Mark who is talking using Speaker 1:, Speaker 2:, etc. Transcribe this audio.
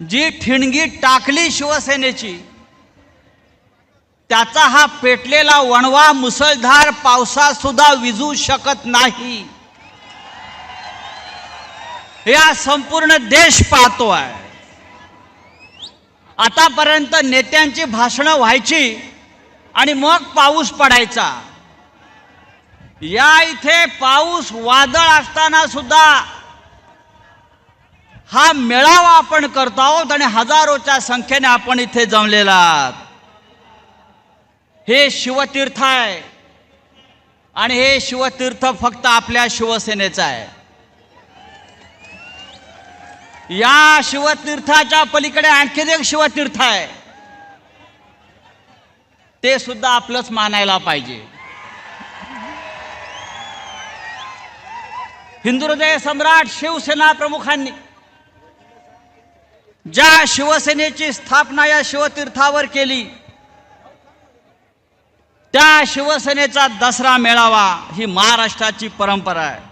Speaker 1: जी ठिणगी टाकली शिवसेनेची त्याचा हा पेटलेला वणवा मुसळधार पावसात सुद्धा विजू शकत नाही. या संपूर्ण देश पाहतो आहे आतापर्यंत नेत्यांची भाषणं व्हायची आणि मग पाऊस पडायचा. या इथे पाऊस वादळ असताना सुद्धा हा मेळावा आपण करतो आहोत आणि हजारोच्या संख्येने आपण इथे जमलेला आहात. हे शिवतीर्थ आहे. आणि हे शिवतीर्थ फक्त आपल्या शिवसेनेचं आहे. या शिवतीर्थाच्या पलीकडे आणखीन एक शिवतीर्थ आहे. ते सुद्धा आपलंच मानायला पाहिजे. हिंदू हृदय सम्राट शिवसेना प्रमुखांनी ज्या शिवसेनेची स्थापना या शिवतीर्थावर केली त्या शिवसेनेचा दसरा मेळावा ही महाराष्ट्राची परंपरा आहे.